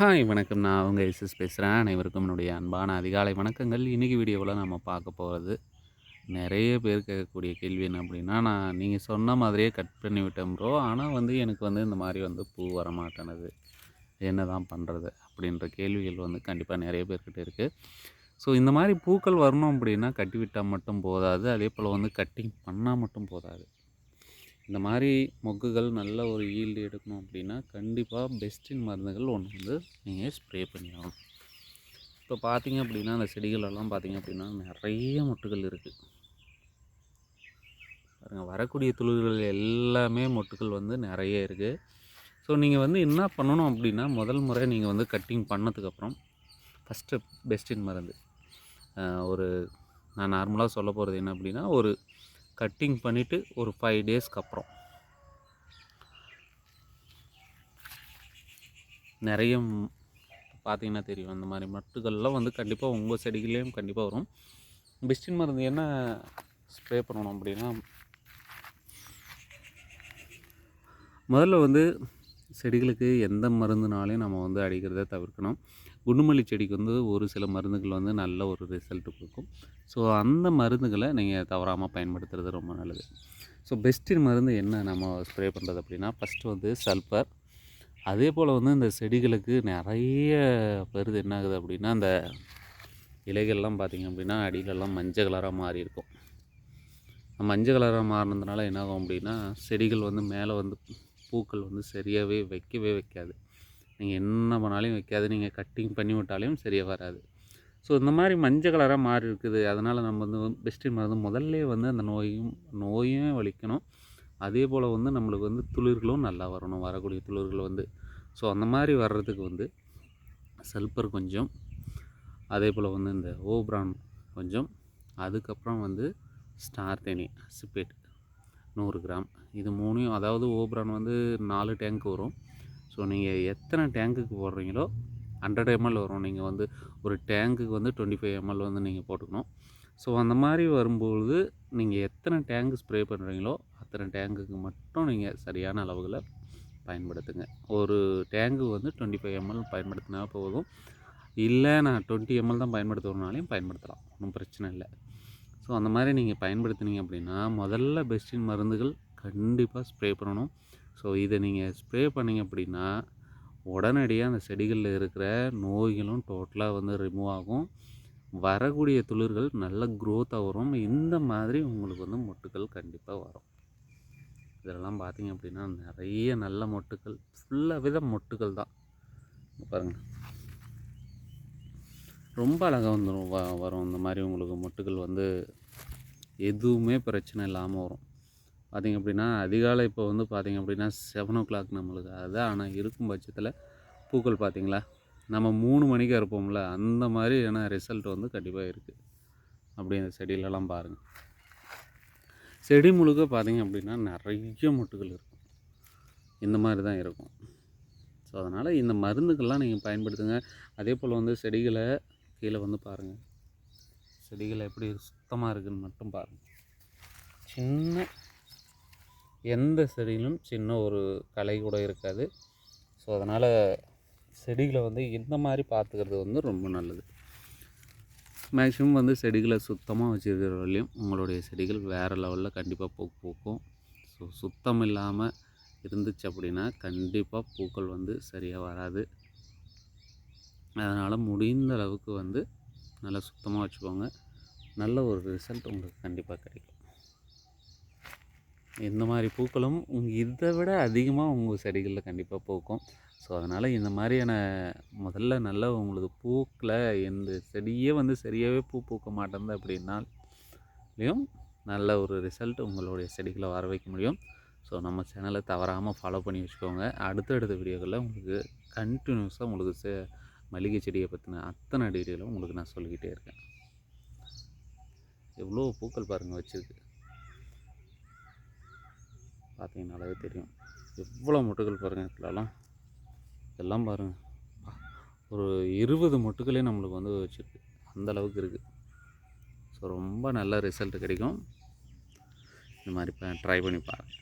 Hi வணக்கம். நான் அவங்க எஸ்எஸ் பேசுகிறேன் அனைவருக்கும் என்னுடைய அன்பான அதிகாலை வணக்கங்கள். இன்றைக்கி வீடியோவில் நம்ம பார்க்க போகிறது நிறைய பேர் கேட்கக்கூடிய கேள்வி என்ன அப்படின்னா நான் நீங்கள் சொன்ன மாதிரியே கட் பண்ணி விட்டேன் ப்ரோ ஆனால் வந்து எனக்கு வந்து இந்த மாதிரி வந்து பூ வர மாட்டேனது என்ன தான் பண்ணுறது அப்படின்ற கேள்விகள் வந்து கண்டிப்பாக நிறைய பேர்கிட்ட இருக்குது ஸோ இந்த மாதிரி பூக்கள் வரணும் அப்படின்னா கட்டி விட்டால் மட்டும் போதாது. அதே போல் வந்து கட்டிங் பண்ணால் மட்டும் போதாது. இந்த மாதிரி மொக்குகள் நல்ல ஒரு ஈல்டு எடுக்கணும் அப்படின்னா கண்டிப்பாக பெஸ்டின் மருந்துகள் ஒன்று வந்து நீங்கள் ஸ்ப்ரே பண்ணி ஆகணும் இப்போ பார்த்தீங்க அப்படின்னா அந்த செடிகளெல்லாம் பார்த்தீங்க அப்படின்னா நிறைய மொட்டுகள் இருக்குது பாருங்கள் வரக்கூடிய துளிர்கள் எல்லாமே மொட்டுகள் வந்து நிறைய இருக்குது ஸோ நீங்கள் வந்து என்ன பண்ணணும் அப்படின்னா முதல் முறை நீங்கள் வந்து கட்டிங் பண்ணதுக்கப்புறம் ஃபஸ்ட்டு பெஸ்ட்டின் மருந்து. ஒரு நான் நார்மலாக சொல்ல போகிறது என்ன அப்படின்னா ஒரு கட்டிங் பண்ணிவிட்டு ஒரு ஃபைவ் டேஸ்க்கு அப்புறம். நிறைய பார்த்தீங்கன்னா தெரியும். அந்த மாதிரி மட்டுகள்லாம் வந்து கண்டிப்பாக உங்கள் செடிகள்லேயும் கண்டிப்பாக வரும். பெஸ்டின் மருந்து என்ன ஸ்ப்ரே பண்ணணும் அப்படின்னா முதல்ல வந்து செடிகளுக்கு எந்த மருந்துனாலையும் நம்ம வந்து அடிக்கிறத தவிர்க்கணும். குண்டுமல்லி செடிக்கு வந்து ஒரு சில மருந்துகள் வந்து நல்ல ஒரு ரிசல்ட் கொடுக்கும். ஸோ அந்த மருந்துகளை நீங்கள் தவறாமல் பயன்படுத்துறது ரொம்ப நல்லது. ஸோ பெஸ்ட்டின் மருந்து என்ன? நம்ம ஸ்ப்ரே பண்ணுறது அப்படின்னா ஃபஸ்ட்டு வந்து சல்ஃபர் அதே போல் வந்து இந்த செடிகளுக்கு நிறைய பெருது என்ன ஆகுது அப்படின்னா அந்த இலைகள்லாம் பார்த்திங்க அப்படின்னா அடியிலெல்லாம் மஞ்சள் கலராக மாறி இருக்கும். மஞ்சள் கலராக மாறினதுனால என்னாகும் அப்படின்னா செடிகள் வந்து மேலே வந்து பூக்கள் வந்து சரியாகவே வைக்கவே வைக்காது. நீங்கள் என்ன பண்ணாலும் வைக்காது. நீங்கள் கட்டிங் பண்ணி விட்டாலையும் சரியாக வராது. ஸோ இந்த மாதிரி மஞ்சள் கலராக மாறி இருக்குது. அதனால் நம்ம வந்து பெஸ்ட்டு மருந்து முதல்ல வந்து அந்த நோயும் நோயும் வலிக்கணும் அதே போல் வந்து நம்மளுக்கு வந்து துளிர்களும் நல்லா வரணும். வரக்கூடிய துளிர்கள் வந்து. ஸோ அந்த மாதிரி வர்றதுக்கு வந்து சல்பர் கொஞ்சம். அதே போல் வந்து இந்த ஓப்ரான் கொஞ்சம். அதுக்கப்புறம் வந்து ஸ்டார் தேனி அசிப்பேட் நூறு கிராம். இது மூணையும் அதாவது ஓப்ரான் வந்து நாலு டேங்க் வரும். ஸோ நீங்கள் எத்தனை டேங்குக்கு போடுறீங்களோ ஹண்ட்ரட் எம்எல் வரும். நீங்கள் வந்து ஒரு டேங்குக்கு வந்து டுவெண்ட்டி ஃபைவ் எம்எல் வந்து நீங்கள் போட்டுக்கணும். ஸோ அந்த மாதிரி வரும்பொழுது நீங்கள் எத்தனை டேங்கு ஸ்ப்ரே பண்ணுறீங்களோ அத்தனை டேங்குக்கு மட்டும் நீங்கள் சரியான அளவுகளை பயன்படுத்துங்க. ஒரு டேங்கு வந்து டுவெண்ட்டி ஃபைவ் எம்எல் பயன்படுத்தினா போதும். இல்லை நான் டுவெண்ட்டி எம்எல் தான் பயன்படுத்துகிறனாலையும் பயன்படுத்தலாம். ஒன்றும் பிரச்சனை இல்லை. ஸோ அந்த மாதிரி நீங்கள் பயன்படுத்தினீங்க அப்படின்னா முதல்ல பெஸ்டின் மருந்துகள் கண்டிப்பாக ஸ்ப்ரே பண்ணணும். ஸோ இதை நீங்கள் ஸ்ப்ரே பண்ணிங்க அப்படின்னா உடனடியாக அந்த செடிகளில் இருக்கிற நோய்களும் டோட்டலாக வந்து ரிமூவ் ஆகும். வரக்கூடிய துளிர்கள் நல்ல க்ரோத்தாக வரும். இந்த மாதிரி உங்களுக்கு வந்து மொட்டுக்கள் கண்டிப்பாக வரும். இதெல்லாம் பார்த்திங்க அப்படின்னா நிறைய நல்ல மொட்டுக்கள் ஃபுல்லாக வித மொட்டுக்கள் தான். பாருங்கள் ரொம்ப அழகாக வந்துடும் வ வரும். இந்த மாதிரி உங்களுக்கு மொட்டுகள் வந்து எதுவுமே பிரச்சனை இல்லாமல் வரும். பார்த்திங்க அப்படின்னா அதிகாலை இப்போ வந்து பார்த்திங்க அப்படின்னா செவன் ஓ கிளாக் நம்மளுக்கு. அதுதான் ஆனால் இருக்கும் பட்சத்தில் பூக்கள் பார்த்திங்களா நம்ம மூணு மணிக்கு இருப்போம்ல அந்த மாதிரி ஏன்னா ரிசல்ட் வந்து கண்டிப்பாக இருக்குது அப்படி இந்த செடியிலலாம் பாருங்கள் செடி முழுக்க பார்த்திங்க அப்படின்னா நிறைய மொட்டுகள் இருக்கும். இந்த மாதிரி தான் இருக்கும். ஸோ அதனால் இந்த மருந்துக்கள்லாம் நீங்கள் பயன்படுத்துங்க. அதே போல் வந்து செடிகளை கீழே வந்து பாருங்கள் செடிகள் எப்படி சுத்தமாக இருக்குதுன்னு மட்டும் பாருங்கள் சின்ன எந்த செடியிலும் சின்ன ஒரு கலை கூட இருக்காது. ஸோ அதனால் செடிகளை வந்து இந்த மாதிரி பார்த்துக்கிறது வந்து ரொம்ப நல்லது. மேக்ஸிமம் வந்து செடிகளை சுத்தமாக வச்சுருக்கிற வரையும் உங்களுடைய செடிகள் வேறு லெவலில் கண்டிப்பாக பூ பூக்கும். ஸோ சுத்தம் இல்லாமல் இருந்துச்சு அப்படின்னா கண்டிப்பாக பூக்கள் வந்து சரியாக வராது. அதனால் முடிந்த அளவுக்கு வந்து நல்லா சுத்தமாக வச்சுக்கோங்க. நல்ல ஒரு ரிசல்ட் உங்களுக்கு கண்டிப்பாக கிடைக்கும். இந்த மாதிரி பூக்களும் உங்கள் இதை விட அதிகமாக உங்கள் செடிகளில் கண்டிப்பாக பூக்கும். ஸோ அதனால் இந்த மாதிரியான முதல்ல நல்ல உங்களுக்கு பூக்களை எந்த செடியே வந்து சரியாகவே பூ பூக்க மாட்டேங்குது அப்படின்னாலையும் நல்ல ஒரு ரிசல்ட் உங்களுடைய செடிகளை வர வைக்க முடியும். ஸோ நம்ம சேனலை தவறாமல் ஃபாலோ பண்ணி வச்சுக்கோங்க. அடுத்தடுத்த வீடியோக்களில் உங்களுக்கு கண்டினியூஸாக உங்களுக்கு சே மல்லிகை செடியை பற்றின அத்தனை டீட்டெயிலும் உங்களுக்கு நான் சொல்லிக்கிட்டே இருக்கேன். எவ்வளோ பூக்கள் பாருங்கள் வச்சுருக்கு. பார்த்தீங்கன்னாலே தெரியும். எவ்வளோ மொட்டுகள் பாருங்கள் இதுலலாம். இதெல்லாம் பாருங்கள் ஒரு இருபது மொட்டுகளே நம்மளுக்கு வந்து வச்சுருக்கு. அந்தளவுக்கு இருக்குது ஸோ ரொம்ப நல்ல ரிசல்ட் கிடைக்கும். இந்த மாதிரி ட்ரை பண்ணி பாருங்கள்